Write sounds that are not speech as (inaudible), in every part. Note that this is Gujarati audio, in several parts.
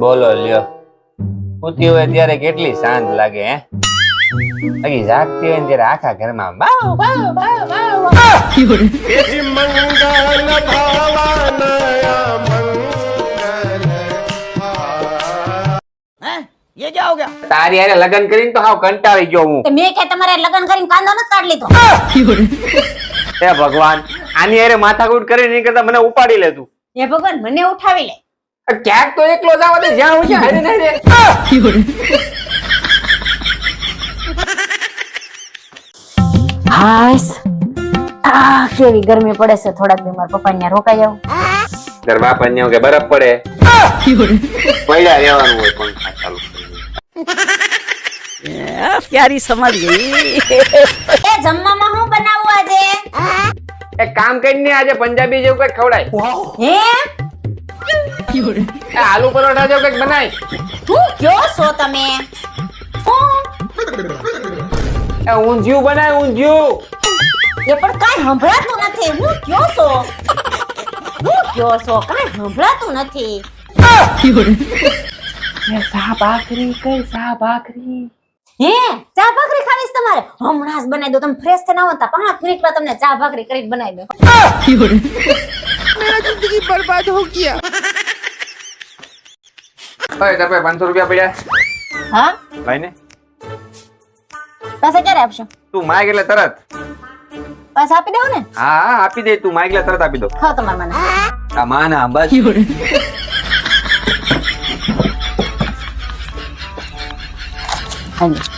બોલો લ્યો ઉતી હોય ત્યારે કેટલી શાંત લાગે હે બાકી જાગતી હોય ને ત્યારે આખા ઘરમાં બાવ બાવ બાવ બાવ ये क्या हो गया તારી હારે લગ્ન કરીને તો હાવ કંટાળી ગયો હું તે મેં કે તમારે લગ્ન કરીને કાંદો નથી કાઢ લીધો હે ભગવાન આની અરે માથાકૂટ કરે એની કરતા મને ઉપાડી લે તું. હે ભગવાન મને ઉઠાવી લે. ક્યાંક તો એકલો જાવ દે જ્યાં હું છે હારે નહીં હાસ. આ કેવી ગરમી પડે છે થોડાક દિવસ મારા પપ્પા ને રોકાઈ આવું. તાર બાપા ને કે બરફ પડે. પડ્યા રહેવાનું હોય પંખા ચાલુ પ્યારી સમજ ગઈ? એ જમવામાં હું બનાવું આજે? એક કામ કરીને આજે પંજાબી જેવું કંઈક ખવડાય હે એ આલુ પરોઠા જેવું કંઈક બનાય હું કયો છો તમે હું એ ઊંધિયું બનાય ઊંધિયું એ પણ કાંઈ સંભળાતું નથી. હું કયો છો હું કયો છો કાંઈ સંભળાતું નથી. સા ભાખરી કઈ સા ભાખરી હે? ચા ભાખરી ખાવીશ તમારે? હમણાં જ બનાવી દો. તમે ફ્રેશ થઈને આવો ને પાંચ મિનિટમાં તમને ચા ભાખરી કરીને બનાવી દો ઓય તાર પાસે 500 રૂપિયા પડ્યા. હા? ભાઈ ને પાછા ક્યારે આપશો? તું માગ એટલે તરત. પાછા આપી દેવું ને? હા હા આપી દે. તું માગ એટલે તરત આપી દો. ખાવ તમારે મને. આ માના બસ.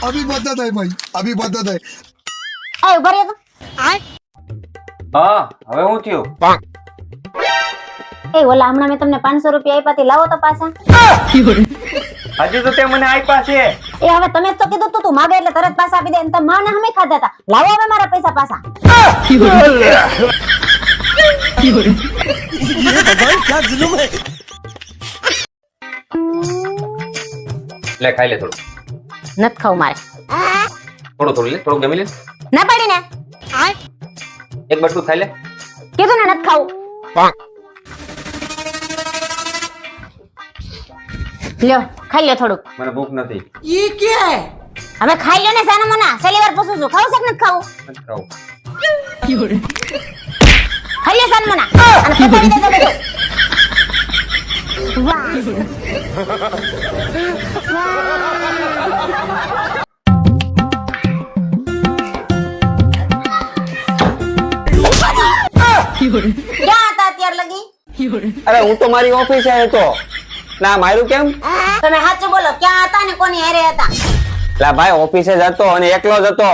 अभी बदत है भाई अभी बदत है આ ઉભા રહ્યો તો હા હવે હું થયું એ ઓલા હમણાં મેં તમને પાંચસો રૂપિયા આપ્યા તે લાવો તો પાછા હજુ તો તે મને આપ્યા છે એ હવે તમે જ તો કીધું તું તું માગે એટલે તરત પાછા આપી દે અને તમે માને હમે ખાધા હતા લાવો હવે મારા પૈસા પાછા લે ખાઈ લે થોડું નથી ખાવું મારે. થોડું થોડું લે થોડું ગમી લે. ના પડી ને એક બટકું ખાઈ લે. કીધું ને નથી ખાવું. લ્યો ખાઈ લ્યો થોડું મને ભૂખ નથી. ઈ કે? હવે ખાઈ લે ને સાનો મના. છેલ્લી વાર પૂછું છું ખાવું છે કે નથી ખાવું? નથી ખાવું. ખાઈ લ્યો સાનો મના. અને પતાવી દેજો બધું. ક્યાં હતા અત્યાર લગી અરે હું તો મારી ઓફિસે હતો. ના મારું કેમ? તમે સાચું બોલો ક્યાં હતા ને કોની હારે હતા? લા ભાઈ ઓફિસે જતો અને એકલો જ હતો.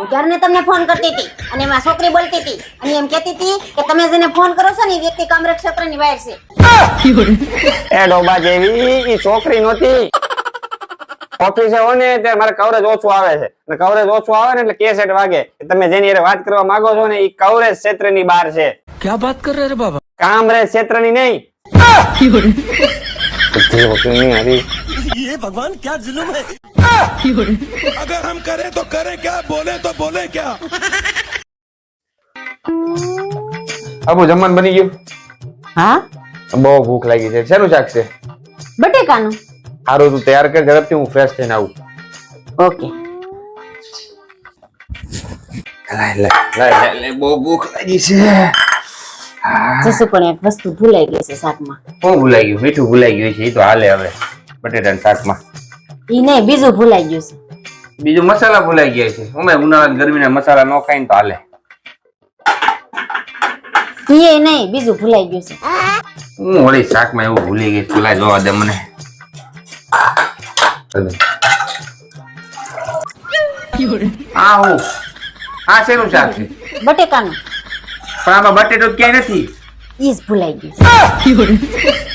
હું ક્યારને તમને ફોન કરતી હતી અને એમાં છોકરી બોલતી હતી. અને એમ કહેતી હતી કે તમે જેને ફોન કરો છો ને એ વ્યક્તિ કામરે ક્ષેત્રની બહાર છે. એ ડોબા જેવી છોકરી નહોતી. ઓફિસે હો ને ત્યારે મારે કવરેજ ઓછું આવે છે. અને કવરેજ ઓછું આવે ને એટલે કેસ એટ વાગે. તમે જેની વાત કરવા માંગો છો ને એ કવરેજ ક્ષેત્રની બહાર છે. ક્યાં વાત કરે રે બાબા? કામરેજ ક્ષેત્રની નહીં. (laughs) (laughs) ये भगवान क्या जुल्म है अगर हम करें तो करें क्या बोले तो बोले क्या અબુ જમવાનું બની ગયું હા બહુ ભૂખ લાગી છે શેનું શાક છે બટેકાનું સારું તું તૈયાર કર ઝડપથી હું ફ્રેશ થઈને આવું ઓકે લાય લાય લાય લાય, લાય બહુ ભૂખ લાગી છે જસુ પણ એક વસ્તુ ભૂલાઈ ગઈ છે શાકમાં શું ભૂલાઈ ગયું મીઠું ભૂલાઈ ગયું છે એ તો હાલે હવે બટેટાના શાકમાં. ઈ નહીં બીજું ભૂલાઈ ગયું છે. બીજું મસાલા ભૂલાઈ ગયા છે. અમે ઉનાળા ગરમીના મસાલા ન ખાઈને તો હાલે. ઈ નહીં બીજું ભૂલાઈ ગયું છે. હું વળી શાકમાં એવું ભૂલી ગઈ ભૂલાઈ જવા દે મને. આ હું. આ શેનું શાક છે? બટેકાનું. પણ આમાં બટેટો ક્યાંય નથી. ઈ જ ભૂલાઈ ગયું છે. (laughs)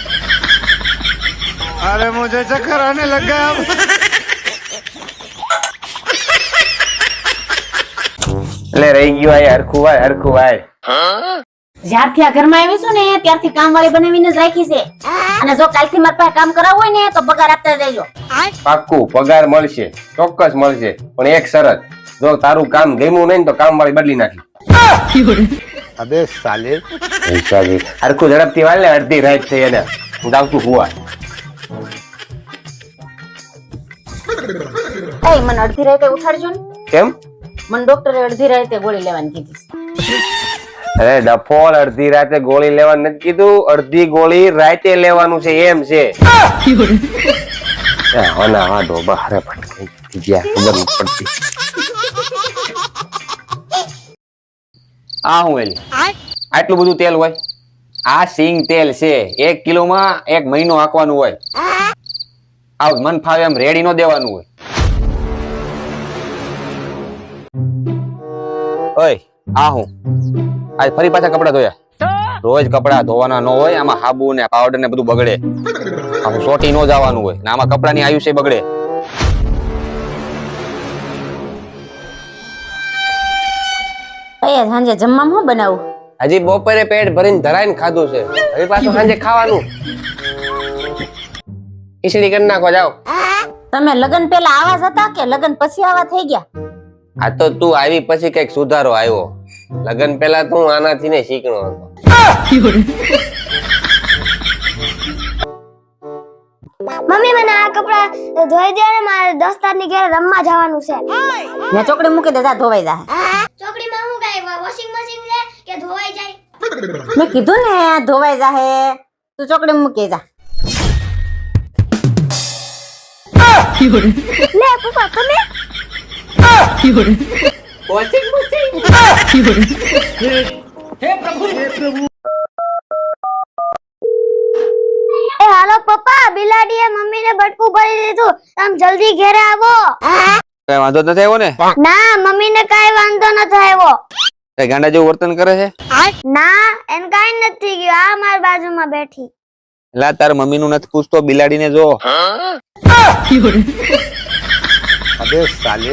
अरे मुझे चक्कर आने लग गया अब એટલે રહી ગયું આ હરખું વાય હરખું વાય જ્યારથી આ ઘરમાં આવી છું ને ત્યારથી કામવાળી બનાવીને જ રાખી છે અને જો કાલથી મારા પાસે કામ કરાવવું હોય ને તો પગાર આપતા જજો પાક્કું પગાર મળશે ચોક્કસ મળશે પણ એક શરત જો તારું કામ ગમ્યું નહીં ને તો કામ વાળી બદલી નાખી અબે સાલે પૈસાજી હરખું ઝડપથી વાળ લે અડધી રાત થઈ એને હું જાઉં છું હુવા એ મને અડધી રાતે ઉઠાડજો ને. કેમ? મને ડોક્ટરે અડધી રાતે ગોળી લેવાની કીધી. અરે ડફોલ અડધી રાતે ગોળી લેવાનું નથી કીધું. અડધી ગોળી રાતે લેવાનું છે એમ છે. (laughs) એ વાંધો બહાર ભટકાઈ ગયા ખબર નથી પડતી. આ હું એલી આટલું બધું તેલ હોય? આ સિંગ તેલ છે. એક કિલોમાં એક મહિનો આંકવાનું હોય. આવ મન ફાવે એમ રેડી નો દેવાનું હોય. ઓય આ હું? આજ ફરી પાછા કપડા ધોયા? રોજ કપડા ધોવાના ન હોય આમાં હાબુ ને પાવડર ને બધું બગડે. આમ સોટી ન જવાનું હોય ને આમાં કપડાની આયુષ્ય બગડે. અહીંયા સાંજે જમવા હું બનાવું? હજી બપોરે પેટ ભરીને ધરાઈને ખાધું છે. હવે પાછું સાંજે ખાવાનું. ખીચડી કરી નાખો જાઓ. તમે લગન પહેલા આવા જ હતા કે લગન પછી આવા થઈ ગયા? આ તો તું આવી પછી કંઈક સુધારો આવ્યો. લગન પહેલા તું આનાથી ને શીખણો હતો. મમ્મી મને આ કપડા ધોઈ દે ને મારે દોસ્તારની ઘરે રમવા જવાનું છે. ને ચોકડી મૂકી દેતા જા ધોવાઈ જાય ચોકડીમાં હું કઈ વોશિંગ મશીન છે કે ધોવાઈ જાય? મેં કીધું ને ધોવાઈ જાય તું ચોકડી મૂકી જા. લે પપ્પા તમે? હાલો પપ્પા બિલાડીએ મમ્મીને બટકું ભરી દીધું. તમે જલ્દી ઘરે આવો. કઈ વાંધો નથી આવ્યો ને? ના મમ્મીને કઈ વાંધો ન થાય કઈ ગાંડા જેવું વર્તન કરે છે? ના એને કાઈ નથી ગયું. આ મારી બાજુમાં બેઠી. લા તાર મમ્મી નું નથી પૂછતો બિલાડીને જો. અબે સાલે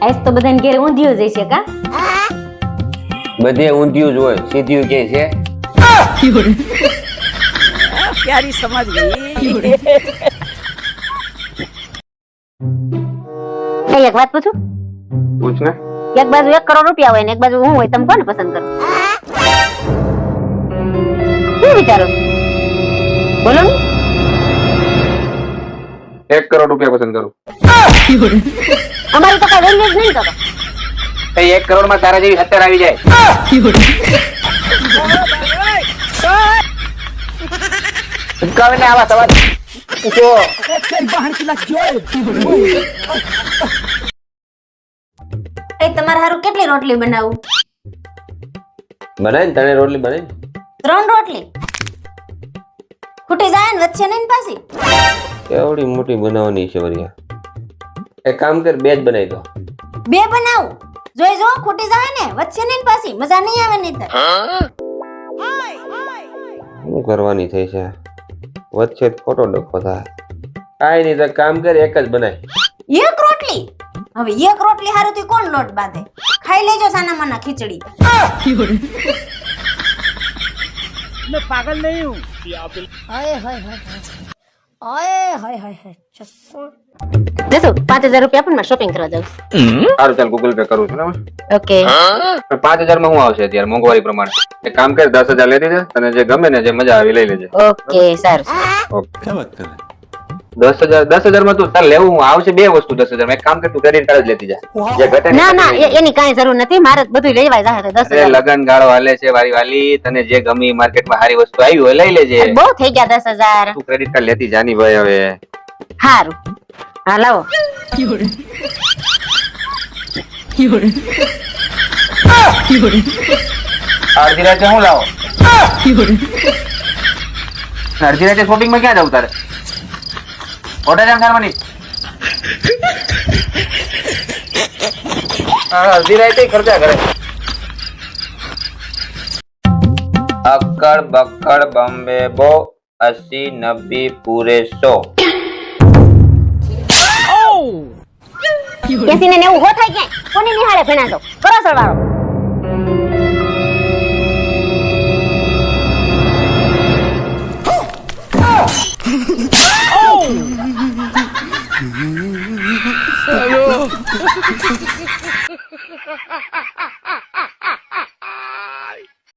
આજ તો બધાને ઘેર ઊંધિયું જઈ છે કા બધે ઊંધિયું જ હોય સીધ્યું કે છે प्यारी समझ गई એ એક વાત પૂછું પૂછ ને એક બાજુ એક કરોડ રૂપિયા હોય ને એક બાજુ હું હોય તમે કોને પસંદ કરો? શું વિચારો બોલો ને. એક કરોડ રૂપિયા પસંદ કરું. અમારી તો કઈ વેલ્યુ જ નહીં તો. તો. એક કરોડમાં તારા જેવી હત્યાર આવી જાય. ઉચકાવે ને આવા સવાલ. પૂછો એ તમારે હારું કેટલી રોટલી બનાવું? બનાય ને તને રોટલી બનાય ત્રણ રોટલી? ખૂટી જાય ને વચ્ચે નહીં ને પાછી? કેવડી મોટી બનાવવાની છે વરિયા એક કામ કર બે જ બનાવી દો. બે બનાવું? જોઈ જો ખૂટી જાય ને વચ્ચે નહીં ને પાછી? મજા નહીં આવે નહીં તો. શું કરવાની થઈ છે? વચ્ચે જ ખોટો ડખો થાય. કાંઈ નહીં તો કામ કર એક જ બનાય. એક રોટલી? હવે એક રોટલી હારું થી કોણ લોટ બાંધે ખાઈ લેજો સાના માના ખીચડી मैं पागल नहीं हूँ જશો પાંચ હજાર રૂપિયા પણ મારે શોપિંગ કરવા જાઉં સારું ચાલ ગૂગલ પે કરું છું બરાબર ઓકે પાંચ હજાર માં શું આવશે અત્યારે મોંઘવારી પ્રમાણે એક કામ કર દસ હજાર લેતી જા તને જે ગમે ને જે મજા આવી લઈ લેજે ઓકે સારું ઓકે દસ હજાર દસ હજારમાં તું તાર લેવું આવશે બે વસ્તુ દસ હજાર એક કામ કે તું કરીને તારે જ લેતી જા. જે ઘટે ના ના એની કાંઈ જરૂર નથી. મારે બધું લેવાય દસ હજાર. લગન ગાળો હાલે છે વારી વાલી. તને જે ગમી માર્કેટમાં સારી વસ્તુ આવી હોય લઈ લેજે. બહુ થઈ ગયા દસ હજાર. તું ક્રેડિટ કાર્ડ લેતી જાની ભાઈ હવે. સારું હા લાવો. અડધી રાતે હું લાવો? અડધી રાતે શોપિંગમાં ક્યાં જવું તારે? હા, અડધી રાતે ખર્ચા કરે. અક્કડ બક્કડ બોમ્બે બો અસી નબ્બી પૂરે સો. એસી ને નેવું હો થાય ક્યાંય? કોની નિહાળે ભણા છો કરો સરવાળો. Hello oh! (laughs) oh! (laughs)